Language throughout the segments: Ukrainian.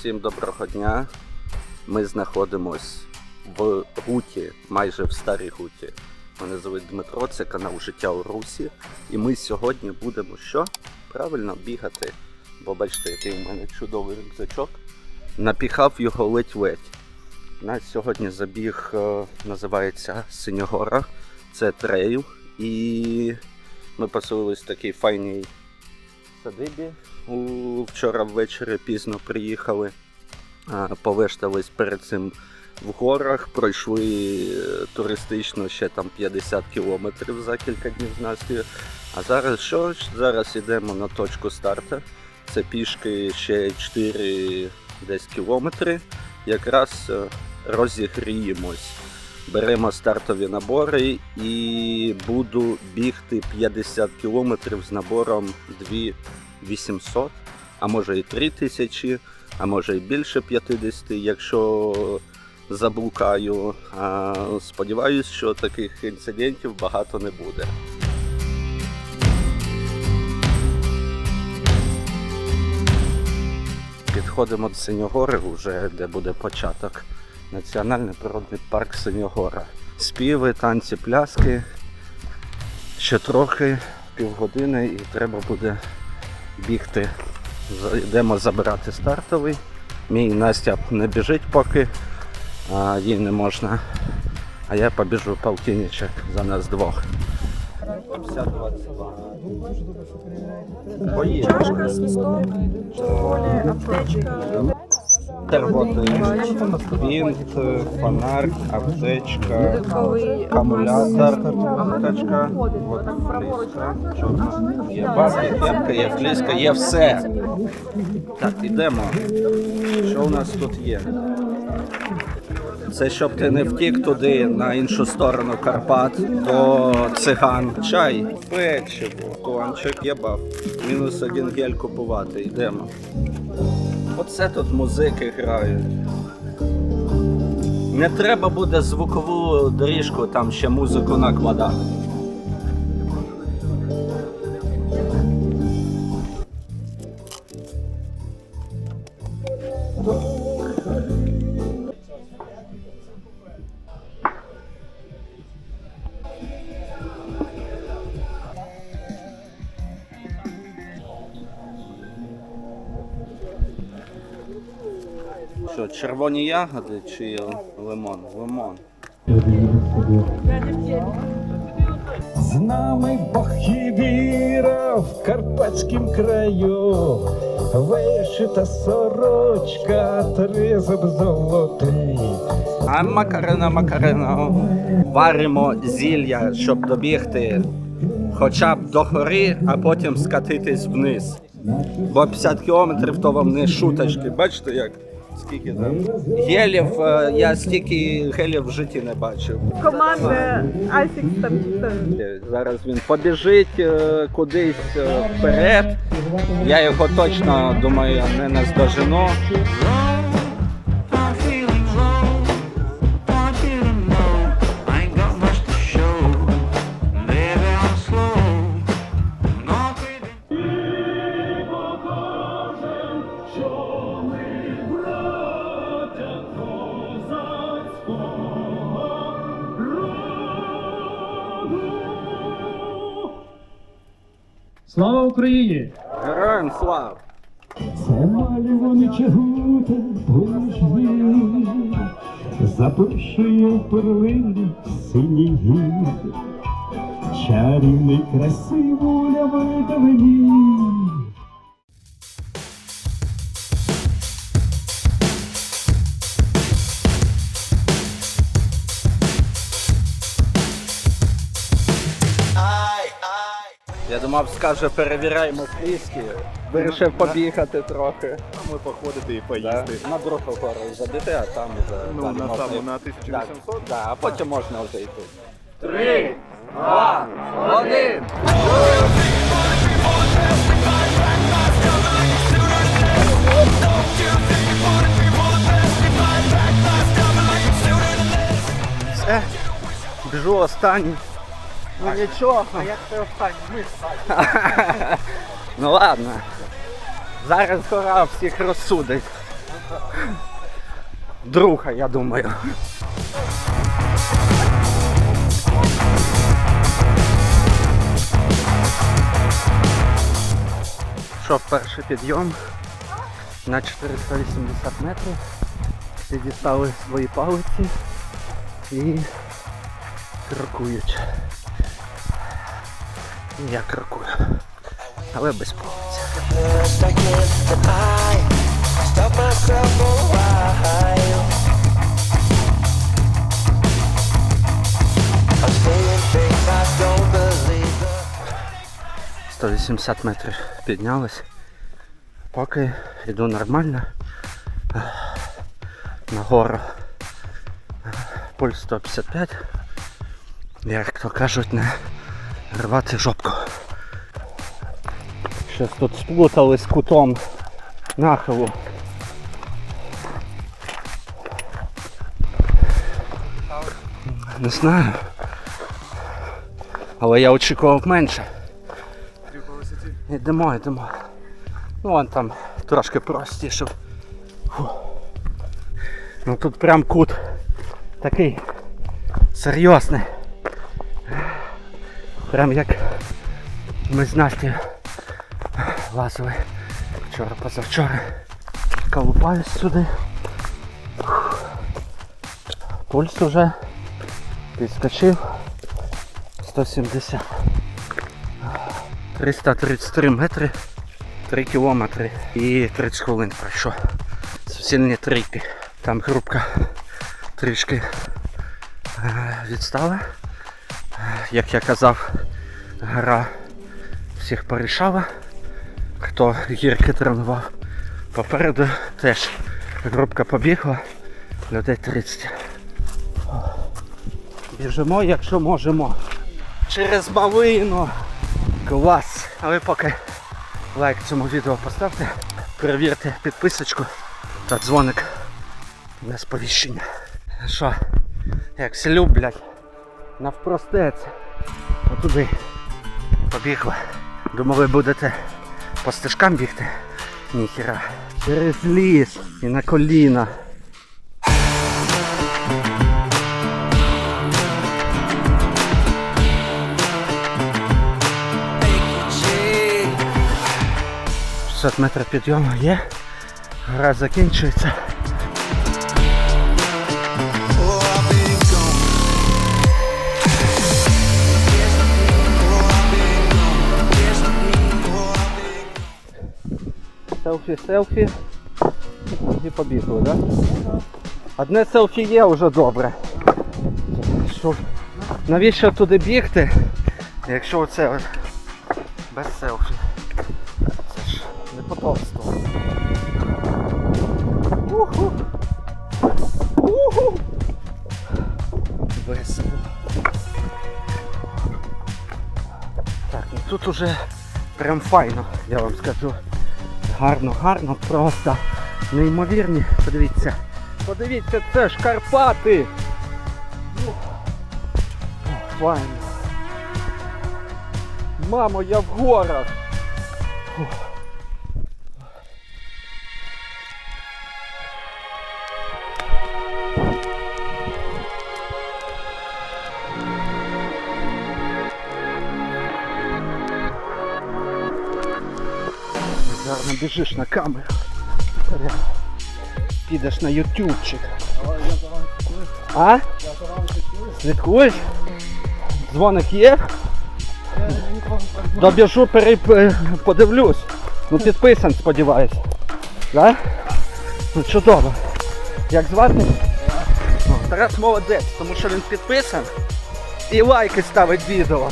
Всім доброго дня. Ми знаходимось в Гуті, майже в старій Гуті. Мене звуть Дмитро, це канал Життя у Русі. І ми сьогодні будемо що? Правильно бігати. Бо бачите, який у мене чудовий рюкзачок. Напіхав його ледь-ледь. Нас сьогодні забіг е, називається Синьогора. Це трейл. І ми поселились в такій файній садибі. Вчора ввечері пізно приїхали. Повештались перед цим в горах, пройшли е, туристично ще там 50 кілометрів за кілька днів з. А зараз що? Зараз йдемо на точку старту. Це пішки ще 4 десь кілометри. Якраз е, розігріємось. Беремо стартові набори і буду бігти 50 кілометрів з набором 2800, а може і 3000, а може і більше 50, якщо заблукаю. А, Сподіваюсь, що таких інцидентів багато не буде. Підходимо до Синьогори, вже де буде початок. Національний природний парк Синьогора. Співи, танці, пляски. Ще трохи, півгодини і треба буде бігти. Йдемо забирати стартовий. Мій Настя не біжить поки, а їй не можна. А я побіжу полтинничок за нас двох. 50-22. Чашка, свисток, червоні, аптечка. Вінт, фонарь, аптечка, Додатковий акумулятор, аптечка, от фліска, чорна. Є бабки, кепка, є фліска, є все. Так, ідемо. Що у нас тут є? Це щоб ти не втік туди на іншу сторону Карпат до циган. Чай, печиво, тончик, є баб. Мінус один гель купувати. Йдемо. Оце тут музики грають. Не треба буде звукову доріжку, там ще музику накладати. Що, червоні ягоди чи лимон? Лимон. З нами Бог і віра в карпатськім краю, вишита сорочка, тризуб золотий. А Макарина, Макарина. Варимо зілля, щоб добігти хоча б до гори, а потім скатитись вниз. Бо 50 кілометрів то вам не шуточки. Бачите як? Скільки там? Гелів, е, я стільки гелів в житті не бачив. команди Асікс там чи хто. Зараз він побіжить е, кудись е, вперед. Я його точно думаю не наздожену. Україні! Героям слава! Це вони чагута божий, запрошує перлину синій гір, чарівний красивуля видавені. Думав, скаже, перевіряємо фліски. Вирішив побігати трохи. Ми походити і поїсти. На другу гору забіти, а там вже Ну, там на можна саму на Так, 1800. да, а потім можна вже йти. Три, два, один. Все, біжу останній. Ну нічого. А як ти останній? Ми Ну ладно. Зараз гора всіх розсудить. Друга, я думаю. Що, перший підйом на 480 метрів. Всі дістали свої палиці і крокують. Я крокую. Але без believe. 180 метрів піднялись. Поки йду нормально. Нагору пульс 155. Як то кажуть, не рвати жопку. Щось тут сплутали з кутом нахилу. Не знаю. Але я очікував менше. Йдемо, йдемо. Ну вон там трошки простіше. Фу. Ну тут прям кут такий серйозний. Прям як ми з Настю лазили вчора позавчора. Колупаюсь сюди. Пульс уже підскочив 170. 333 метри, 3 кілометри і 30 хвилин пройшов. Сильні трійки. Там групка трішки е, відстала. Як я казав, гра всіх порішала. Хто гірки тренував. Попереду теж групка побігла, людей 30. Біжимо, якщо можемо. Через малину. Клас! А ви поки лайк цьому відео поставте, перевірте підписочку та дзвоник на сповіщення. Що, як всі люблять, навпростець. Отуди побігли. Думали, будете по стежкам бігти? Ніхіра. Через ліс і на коліна. 60 метрів підйому є. Гра закінчується. Селфі, селфі. І побігли, так? Да? Одне селфі є вже добре. Що? Навіщо туди бігти, якщо оце без селфі? Це ж не потомство. Уху! Уху! Весело. Так, ну тут уже прям файно, я вам скажу. Гарно, гарно, просто неймовірні. Подивіться. Подивіться, це ж Карпати. Ух. Файно. Мамо, я в горах. Гарно біжиш на камеру. Підеш на ютубчик. А? Слідкуєш? Дзвоник є? Добіжу, переп... е, подивлюсь. Ну підписан, сподіваюсь. Да? Ну чудово. Як звати? Тарас молодець, тому що він підписан і лайки ставить відео.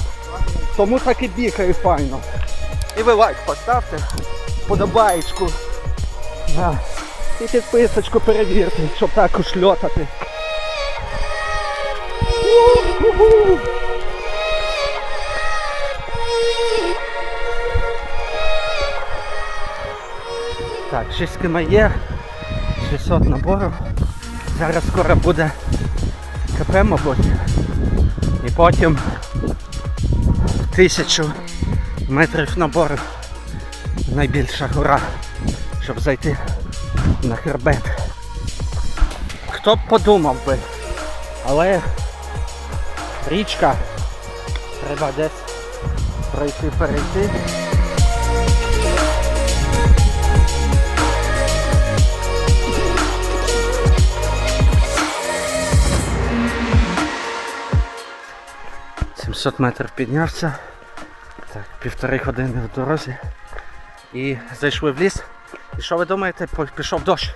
Тому так і бігає файно. І ви лайк поставте, подобаєчку. Да. І підписочку перевірте, щоб також льотати. Так, 6 км є, 600 наборів. Зараз скоро буде КП, мабуть. І потім тисячу метрів набору. Найбільша гора, щоб зайти на хребет. Хто б подумав би, але річка треба десь пройти перейти. Сімсот метрів піднявся. Так, півтори години в дорозі. І зайшли в ліс. І що ви думаєте, пішов дощ.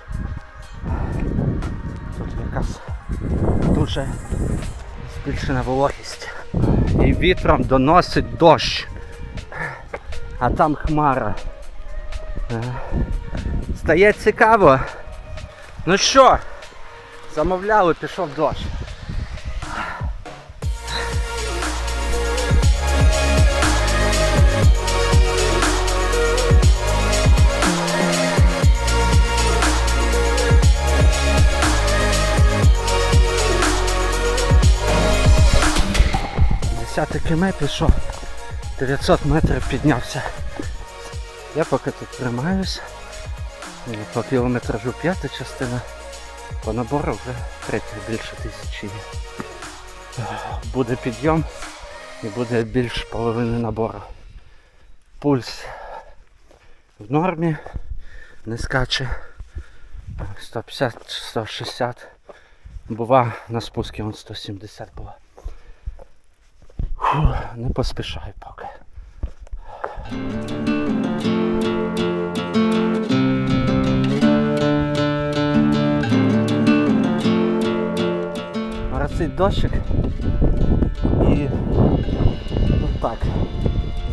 Тут якась дуже збільшена вологість. І вітром доносить дощ. А там хмара. Е, Стає цікаво. Ну що, замовляли, пішов дощ. Десятий км пішов. 900 метрів піднявся. Я поки тут тримаюсь. І По кілометражу п'ята частина. По набору вже третя більше тисячі. Буде підйом і буде більше половини набору. Пульс в нормі, не скаче 150-160. Бува на спуску он 170 було. Фу, не поспішай поки. Моросить дощик і ну так,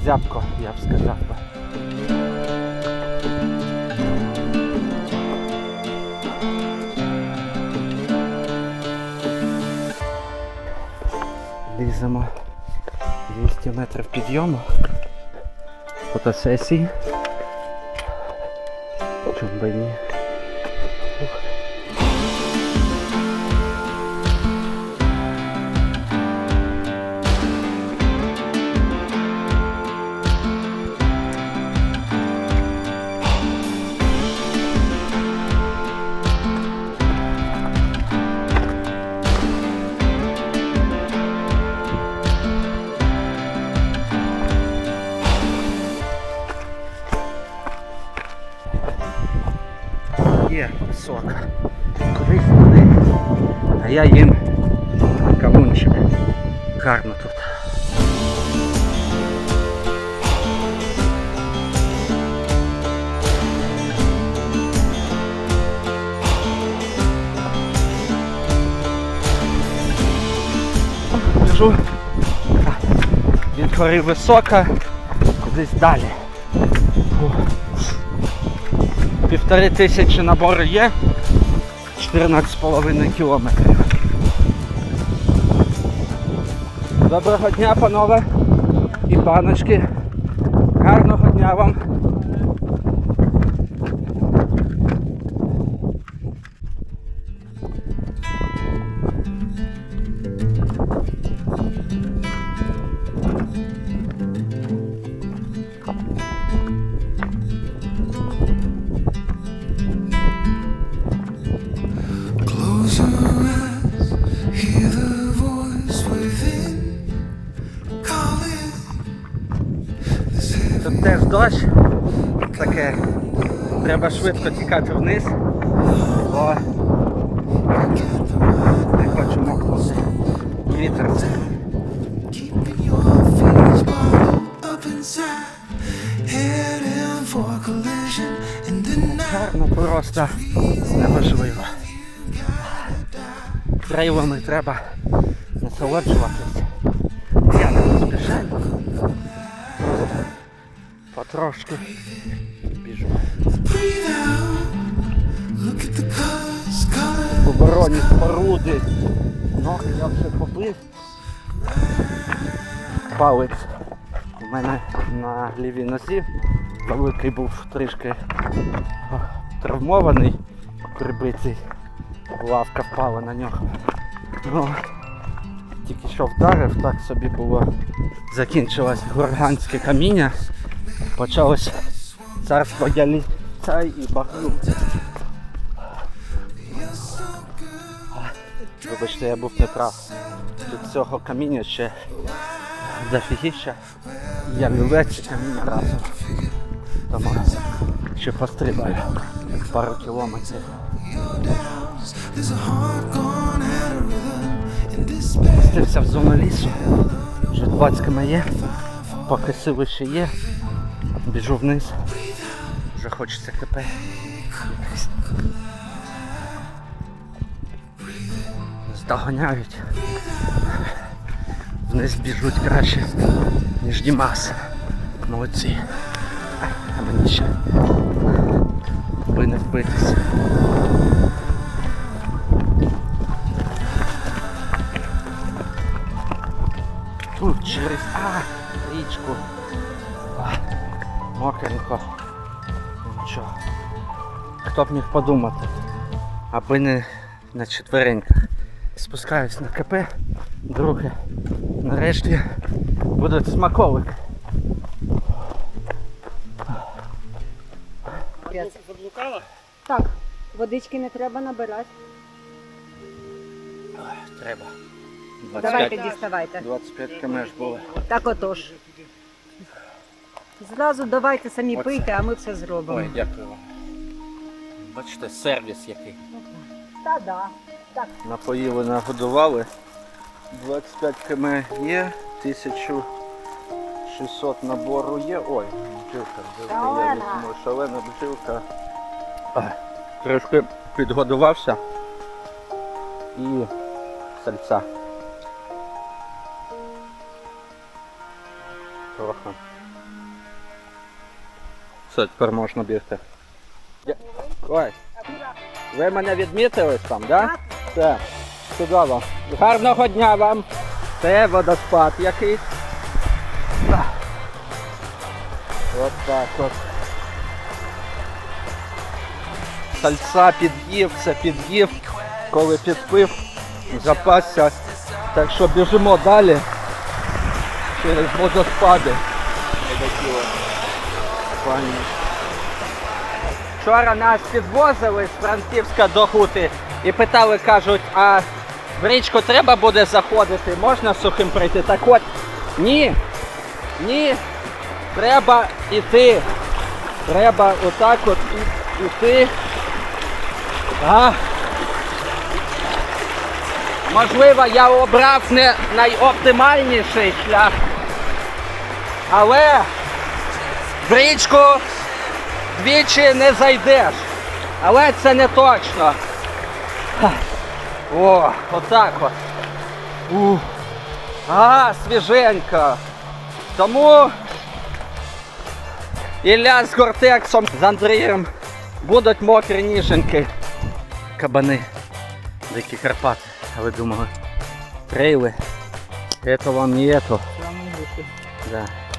зябко, я б сказав би. Ліземо 200 метрів підйому. Фотосесії. Чому би ні? Гори висока, кудись далі. Півтори тисячі набору є. 14,5 кілометрів. Доброго дня, панове і паночки. Гарного дня вам. Швидко тікати вниз. Бо не хочу мокнути. Вітер. Гарно просто неможливо. Трейлами треба насолоджуватися. Я не поспішаю. Потрошки. Colors. Оборонні споруди. Ноги я вже побив. Палець у мене на лівій нозі. Великий був трішки травмований, прибитий. Лавка впала на нього. Ну, тільки що вдарив, так собі було. Закінчилось горганське каміння. Почалось царство та й багнуть. Вибачте, я був неправ. до цього каміння ще зафігіше. Я не лечу каміння разом. Тому ще пострибаю пару кілометрів. Спустився в зону лісу. Вже 20 є, поки сили ще є, біжу вниз. Вже хочеться якесь. Здоганяють. Вниз біжуть краще, ніж Дімас. Молодці. А мені ще би не вбитися. Тут через а, річку. Мокренько. Нічого. Хто б міг подумати, аби не на четвереньках. Спускаюсь на КП, друге. Нарешті будуть смаколики. Так, водички не треба набирати. Треба. Давайте діставайте. 25 км було. Так отож. Зразу давайте самі Оце. пийте, а ми все зробимо. Ой, дякую вам. Бачите, сервіс який. Та да. Так, Напоїли, нагодували. 25 км є, 1600 набору є. Ой, бджілка, я візьму, шалена бджілка. Трошки підгодувався і сальця. Все, тепер можна бігти. Ой, ви мене відмітили там? Да? Так, чудово. Гарного дня вам. Це водоспад якийсь. От так от. Сальця під'їв, це під'їв, коли підпив, запасся. Так що біжимо далі через водоспади. Пані. Вчора нас підвозили з Франківська до Гути і питали, кажуть, а в річку треба буде заходити, можна сухим пройти? Так от, ні, ні, треба йти. Треба отак от іти. А. Можливо, я обрав не найоптимальніший шлях, але в річку двічі не зайдеш. Але це не точно. О, отак от. Ух. А, свіженько. Тому Ілля з Гортексом, з Андрієм будуть мокрі ніженьки. Кабани. Дикі Карпати. А ви думали? Трейли. Это вам не это. Да.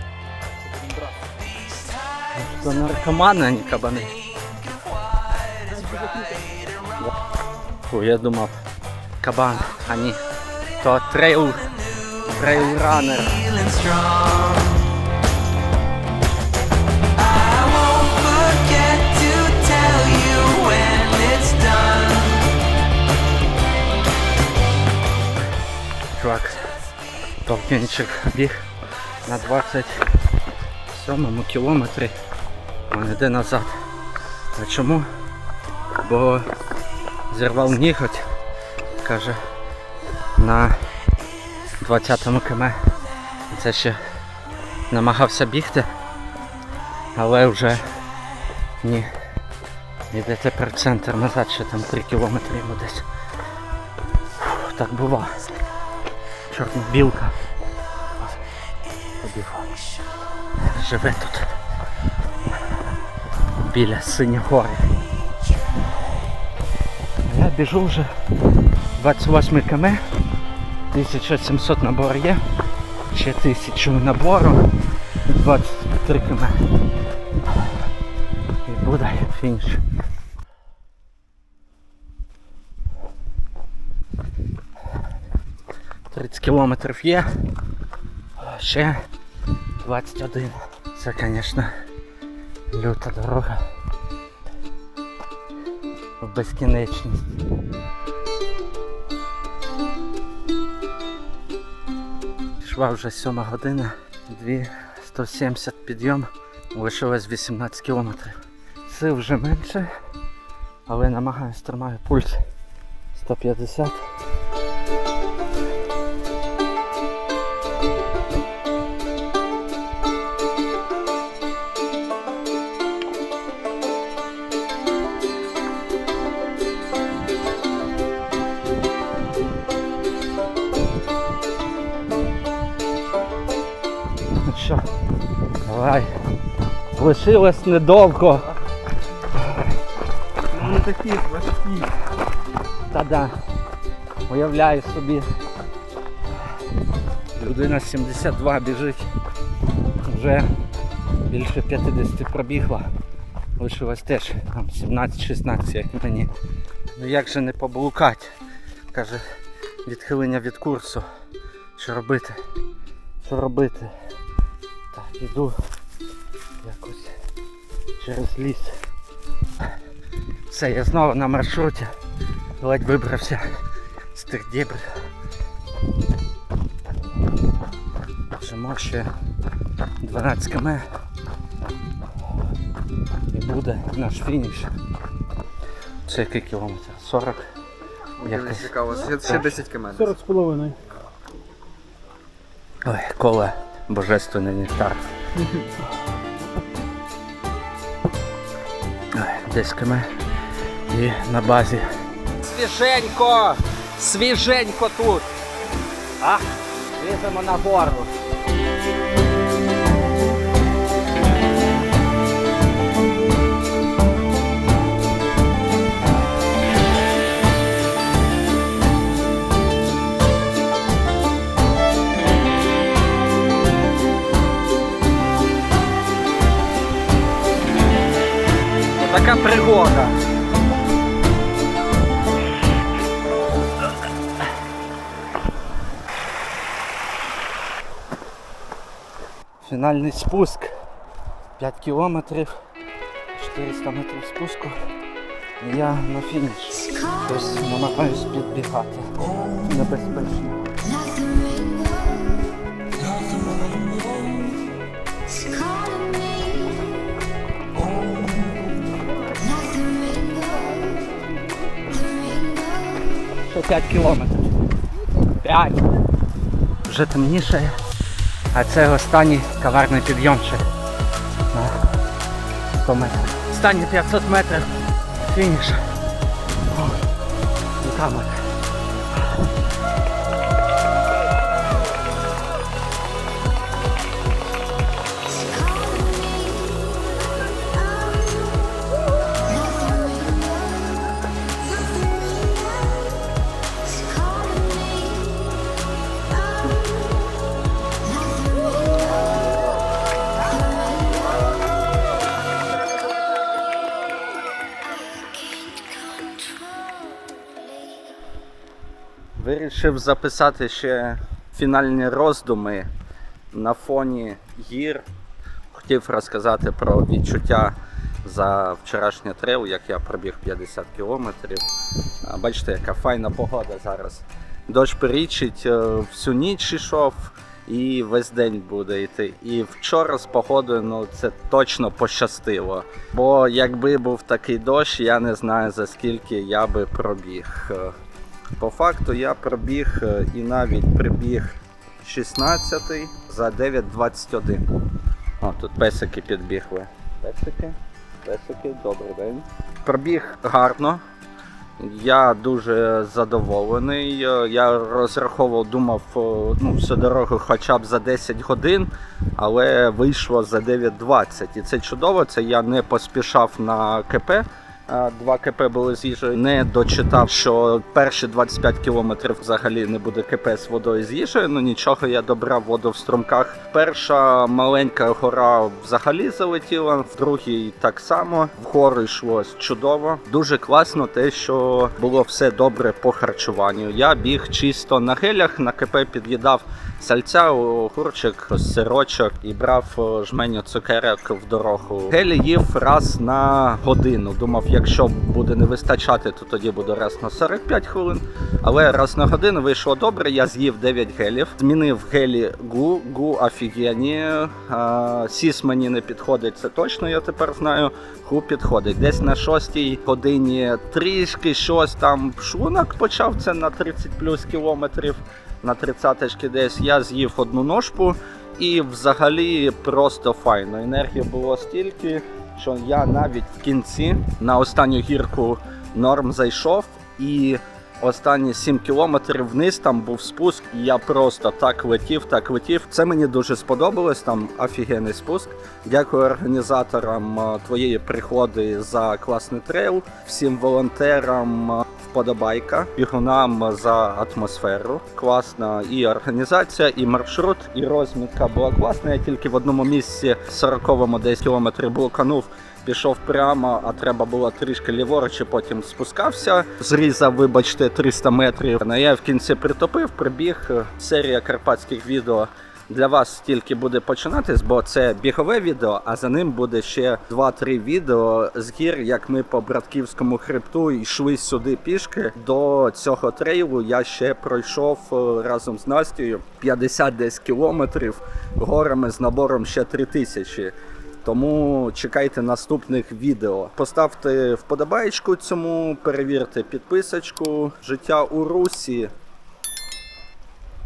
Что наркоманы, а не кабаны. Фу, я думал, кабан, они то трейл, трейл раннер. Чувак, толкенчик біг на 27 кілометрі. Він йде назад. А чому? Бо зірвав ніготь, каже, на 20-му км. Це ще намагався бігти, але вже ні. Іде тепер центр назад, ще там 3 кілометри йому десь. Фух, Так бува. Чорна білка. Побіг. Живе тут. Біля Синьогори. Я біжу вже 28 км. 1700 набор є. Ще 1000 набору. 23 км. І буде фініш. Тридцять кілометрів є. Ще 21. Це, звісно, люта дорога. В безкінечність. Шва вже 7 година, 2170 підйом, лишилось 18 кілометрів. Сил вже менше, але намагаюся тримати пульс 150. Лишилось недовго. Ну такі важкі. Та-да. Уявляю собі. Людина 72 біжить. Вже більше 50 пробігла. Лишилось теж там 17-16, як мені. Ну як же не поблукати? Каже, відхилення від курсу. Що робити? Що робити? Так, іду якось через ліс. Все, я знову на маршруті. Ледь вибрався з тих дібр. Біжимо ще 12 км. І буде наш фініш. Це який кілометр? 40? Якось. Цікаво, ще, ще 10 км. 40 з половиною. Ой, коле божественний нектар. Ой, Десь км і на базі. Свіженько! Свіженько тут! А, ліземо на гору. Така пригода. Фінальний спуск. 5 кілометрів, 400 метрів спуску. Я на фініш. Тобто намагаюсь підбігати. Небезпечно. 5 кілометрів. 5. Вже темніше, а це останній каварний підйомчик на 100 метрів. Останні 500 метрів. Фініш. О, Вирішив записати ще фінальні роздуми на фоні гір. Хотів розказати про відчуття за вчорашній трейл, як я пробіг 50 кілометрів. Бачите, яка файна погода зараз. Дощ перічить, е, всю ніч йшов і весь день буде йти. І вчора з погодою ну, це точно пощастило. Бо якби був такий дощ, я не знаю за скільки я би пробіг. По факту я пробіг е, і навіть прибіг 16 за 9.21. О, тут песики підбігли. Песики, песики, добрий день. Пробіг гарно. Я дуже задоволений. Е, Я розраховував, думав е, ну, всю дорогу хоча б за 10 годин, але вийшло за 9.20. І це чудово. Це я не поспішав на КП. Два КП були з їжею. Не дочитав, що перші 25 кілометрів взагалі не буде КП з водою з їжею. Ну нічого, я добрав воду в струмках. Перша маленька гора взагалі залетіла, в другій так само. Вгору йшло чудово. Дуже класно те, що було все добре по харчуванню. Я біг чисто на гелях, на КП під'їдав сальця, огурчик, сирочок і брав жменю цукерок в дорогу. Гелі їв раз на годину. Думав, якщо буде не вистачати, то тоді буде раз на 45 хвилин. Але раз на годину вийшло добре. Я з'їв 9 гелів. Змінив гелі гу, гу офігенні. Сіс мені не підходить, це точно я тепер знаю. Гу підходить. Десь на 6 годині трішки щось там шлунок почав це на 30 плюс кілометрів. На 30 десь я з'їв одну ножку. І взагалі просто файно. Енергії було стільки, що я навіть в кінці на останню гірку норм зайшов і останні 7 кілометрів вниз там був спуск, і я просто так летів, так летів. Це мені дуже сподобалось. Там офігенний спуск. Дякую організаторам е, твоєї приходи за класний трейл, всім волонтерам. е, Вподобайка бігунам за атмосферу. Класна і організація, і маршрут, і розмітка була класна. Я тільки в одному місці 40-му десь кілометрі блоканув. Пішов прямо, а треба було трішки ліворуч, і потім спускався. Зрізав, вибачте, 300 метрів. Ну, Я в кінці притопив, прибіг. Серія карпатських відео для вас тільки буде починатись, бо це бігове відео, а за ним буде ще 2-3 відео з гір, як ми по братківському хребту йшли сюди пішки. До цього трейлу я ще пройшов е, разом з Настею 50 десь кілометрів горами з набором ще 3000. Тому чекайте наступних відео. Поставте вподобайку цьому, перевірте підписочку. Життя у Русі.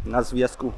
На зв'язку.